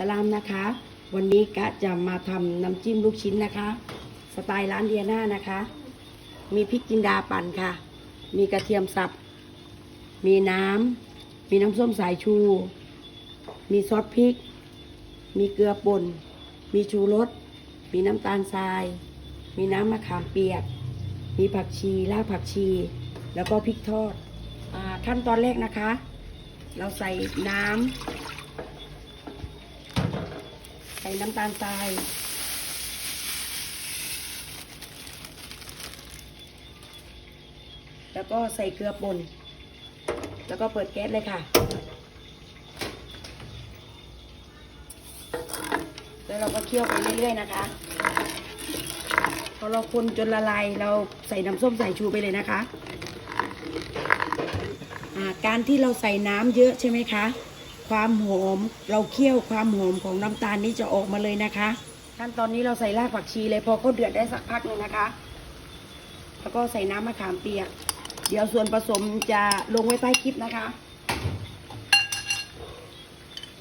สลามนะคะ วันนี้กะจะมาทำน้ำจิ้มลูกชิ้นนะคะ สไตล์ร้านเดียน่านะคะ มีพริกจินดาปั่นค่ะ มีกระเทียมสับ มีน้ำ มีน้ำส้มสายชู มีซอสพริก มีเกลือป่น มีชูรส มีน้ำตาลทราย มีน้ำมะขามเปียก มีผักชีรากผักชี แล้วก็พริกทอดอาขั้นตอนแรกนะคะ เราใส่น้ำ ส่น้ำตาลทรายแล้วก็ใส่เกลือป่น แล้วก็เปิดแก๊สเลยค่ะ แล้วเราก็เคี่ยวไปเรื่อยๆนะคะ พอเราคนจนละลาย เราใส่น้ำส้มสายชูไปเลยนะคะ การที่เราใส่น้ำเยอะใช่ไหมคะ ความหอมเราเคี่ยวความหอมของน้ำตาลนี้จะออกมาเลยนะคะขั้นตอนนี้เราใส่รากผักชีเลยพอเขาเดือดได้สักพักหนึงนะคะ แล้วก็ใส่น้ำมะขามเปียก เดี๋ยวส่วนผสมจะลงไว้ใต้คลิปนะคะ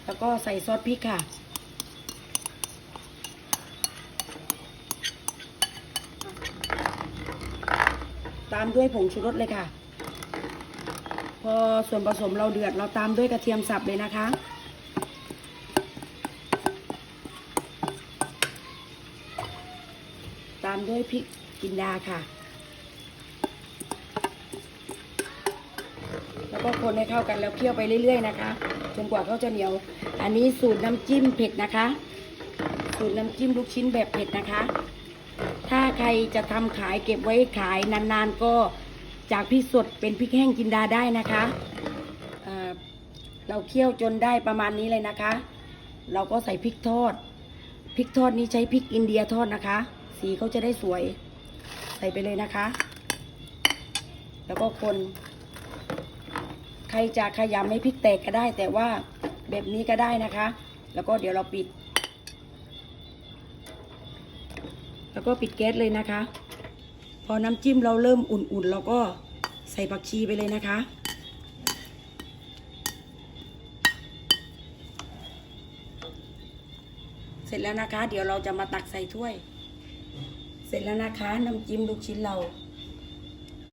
แล้วก็ใส่ซอสพริกค่ะตามด้วยผงชูรสเลยค่ะ อส่วนผสมเราเดือดเราตามด้วยกระเทียมสับเลยนะคะ ตามด้วยพริกจินดาค่ะ แล้วก็คนให้เข้ากันแล้วเคี่ยวไปเรื่อยๆนะคะจนกว่าเขาจะเหนียว อันนี้สูตรน้ำจิ้มเผ็ดนะคะ สูตรน้ำจิ้มลูกชิ้นแบบเผ็ดนะคะ ถ้าใครจะทำขายเก็บไว้ขายนานๆก็ จากพริกสดเป็นพริกแห้งจินดาได้นะคะเราเคี่ยวจนได้ประมาณนี้เลยนะคะ เราก็ใส่พริกทอด พริกทอดนี้ใช้พริกอินเดียทอดนะคะ สีเขาจะได้สวย ใส่ไปเลยนะคะ แล้วก็คน ใครจะขยำให้พริกแตกก็ได้ แต่ว่าแบบนี้ก็ได้นะคะ แล้วก็เดี๋ยวเราปิด แล้วก็ปิดแก๊สเลยนะคะ พอน้ำจิ้มเราเริ่มอุ่นๆ เราก็ใส่ผักชีไปเลยนะคะ เสร็จแล้วนะคะ เดี๋ยวเราจะมาตักใส่ถ้วย เสร็จแล้วนะคะ น้ำจิ้มลูกชิ้นเรา